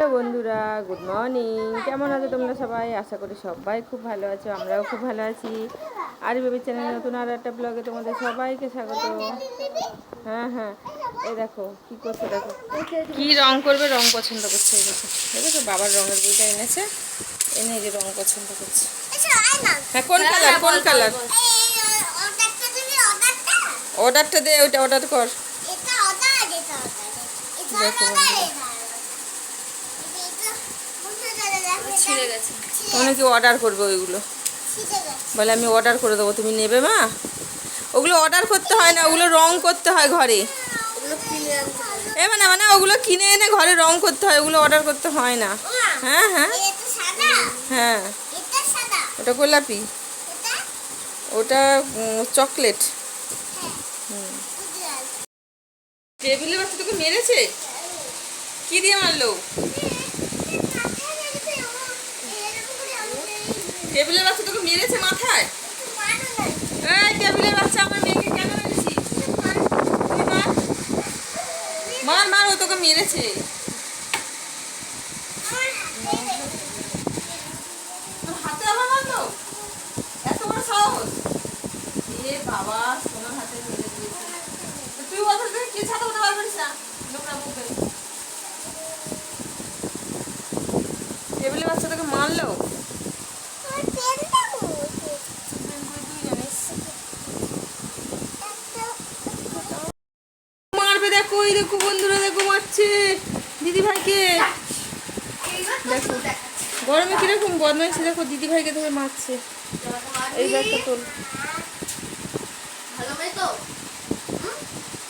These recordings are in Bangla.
হ্যালো বন্ধুরা গুড মর্নিং কেমন আছো তোমরা সবাই? আশা করি সবাই খুব ভালো আছো আমরাও খুব ভালো আছি। আর বেবি চ্যানেল নতুন আর একটা ব্লগে তোমাদের সবাইকে স্বাগত। হ্যাঁ হ্যাঁ। এই দেখো কি করছে দেখো। কি রং করবে? রং পছন্দ করছে এই দেখো। দেখো বাবার রঙের বইটা এনেছে। এনে যে রং পছন্দ করছে। হ্যাঁ কোন কালার কোন কালার অর্ডারটা দে ওইটা অর্ডার কর। দেখো ছিঁড়ে গেছে। অনেকে অর্ডার করবে ওইগুলো। বলে আমি অর্ডার করে দেবো তুমি নেবে মা? ওগুলো অর্ডার করতে হয় না ওগুলো রং করতে হয় ঘরে। এ মানে মানে ওগুলো কিনে এনে ঘরে রং করতে হয় ওগুলো অর্ডার করতে হয় না। হ্যাঁ হ্যাঁ। হ্যাঁ। ওটা গোলাপি। ওটা চকলেট। টেবিলের বাচ্চা তোকে মেরেছে? কি দিয়ে মারলো টেবিলের বাচ্চা তোকে মেরেছে মাথায় এই টেবিলের বাচ্চা আমার মেয়েকে কেন মেরেছিস তুই মার। মার মার ও তোকে মেরেছে। হাতে বড় সাহস। এ বাবা হাতে মেরে দিয়েছে। তুই বাচ্চা তোকে মারলো তুই জানিস মারবে দেখো, এই দেখো বন্ধুরা, দেখো মারছে। দিদি ভাইকে দেখো, গরমে কীরকম বদমাইছে দেখো দিদি ভাইকে ধরে মারছে। এই ব্যাগটা তোল।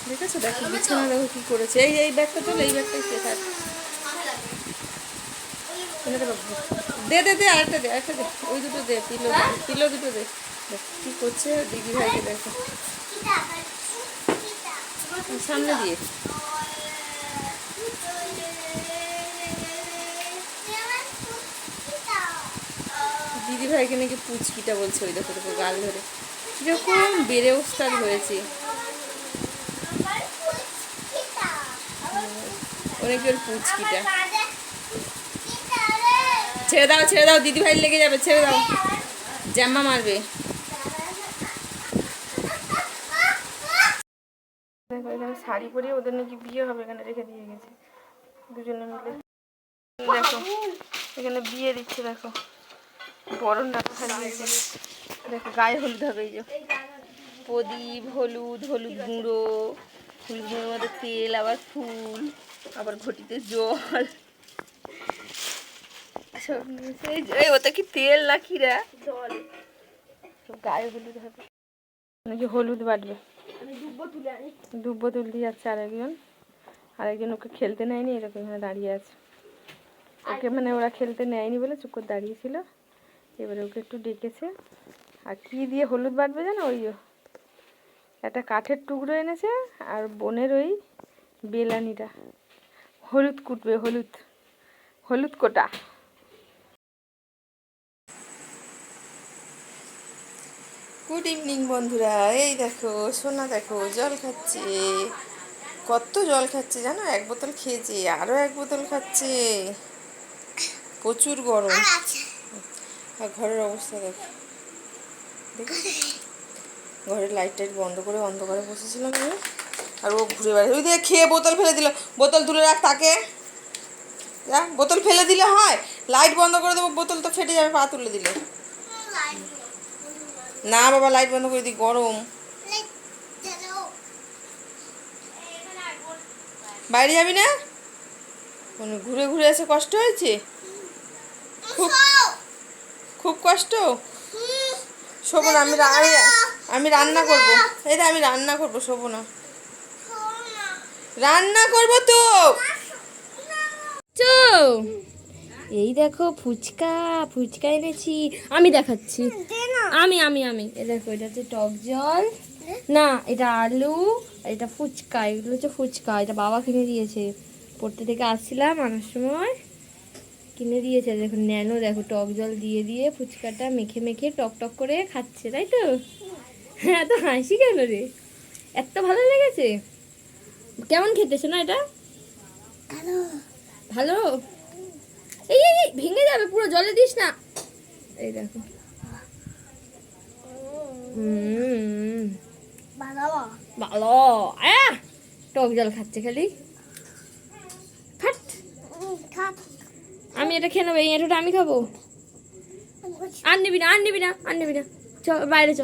দেখেছ? দেখো বিছানা দেখো কি করেছে। এই এই ব্যাগটা তোল, এই ব্যাগটাই কে থাক। দে দে দে, আরেকটা দে আরেকটা দে। ওই দুটো দে পিলো পিলো দুটো দে। দেখ, কি করছে দিদি ভাইকে দেখো। সামনে দিয়ে। দিদি ভাইকে নাকি পুচকিটা বলছে ওই দেখো দেখো গাল ধরে। কীরকম বেড়ে ওস্তাদ হয়েছে। অনেকে ওর পুচকিটা। ছেড়ে দাও ছেড়ে দাও, দিদি ভাই লেগে যাবে, ছেড়ে দাও। জাম্মা মারবে দেখো এখানে শাড়ি পরিয়ে ওদের নাকি বিয়ে হবে এখানে রেখে দিয়ে গেছে। দুজনে মিলে। দেখো এখানে বিয়ে দিচ্ছে দেখো। বরণ রাখা সাজিয়েছে দেখো গায়ে হলুদ হবে এই যে। প্রদীপ হলুদ হলুদ গুঁড়ো হলুদ গুঁড়োর মধ্যে তেল আবার ফুল আবার ঘটিতে জল। সব নিয়েছে। ওটা কি তেল না খিরা জল। গায়ে হলুদ হবে। নাকি হলুদ বাটবে দুব্বো তুলতে যাচ্ছে আরেকজন। আরেকজন ওকে খেলতে নেয়নি এরকম এখানে দাঁড়িয়ে আছে। ওকে মানে ওরা খেলতে নেয়নি বলে চুপ করে দাঁড়িয়েছিল। এবারে ওকে একটু ডেকেছে। আর কি দিয়ে হলুদ বাটবে জানো? ওই একটা কাঠের টুকরো এনেছে আর বোনের ওই বেলানিটা। হলুদ কুটবে, হলুদ। হলুদ কোটা। গুড ইভিনিং বন্ধুরা। এই দেখো সোনা দেখো জল খাচ্ছে। কত জল খাচ্ছে জানো? এক বোতল খেয়েছে আরও এক বোতল খাচ্ছে। প্রচুর গরম। আর ঘরের অবস্থা দেখো। দেখেছ ঘরের লাইট টাইট বন্ধ করে অন্ধকারে বসেছিলাম আমি। আর ও ঘুরে বেড়াচ্ছে ওই দিয়ে খেয়ে বোতল ফেলে দিল। বোতল তুলে রাখ তাকে। যা বোতল ফেলে দিলে হয়। লাইট বন্ধ করে দেবো বোতল তো ফেটে যাবে পা তুলে দিলে। না বাবা লাইট বন্ধ করে দিই গরম। বাইরে যাবি না? মানে ঘুরে ঘুরে এসে কষ্ট হয়েছে? খুব খুব কষ্ট? শোবো না আমি আমি রান্না করব। এই আমি রান্না করব শোবো না। রান্না করব তো। চো এই দেখো ফুচকা ফুচকা এনেছি। আমি দেখাচ্ছি। আমি আমি আমি। এ দেখো এটা হচ্ছে টক জল। না এটা আলু এটা ফুচকা। এগুলো হচ্ছে ফুচকা। এটা বাবা কিনে দিয়েছে। পড়তে থেকে আসছিলাম আনার সময়। কিনে দিয়েছে। দেখো ন্যানো দেখো টক জল দিয়ে দিয়ে ফুচকাটা মেখে মেখে টক টক করে খাচ্ছে তাই তো? হ্যাঁ তো হাসি কেন রে? এত ভালো লেগেছে। কেমন খেতেছে না এটা? ভালো? ভেঙে যাবে পুরো জলে দিস না। এই দেখো। ভালো। টক জল খাচ্ছে খালি। ফাট আমি এটা খেয়ে নেব এই এঁটোটা আমি খাব। আর নিবি না আর নিবি না আর নিবি না। চ বাইরে চ।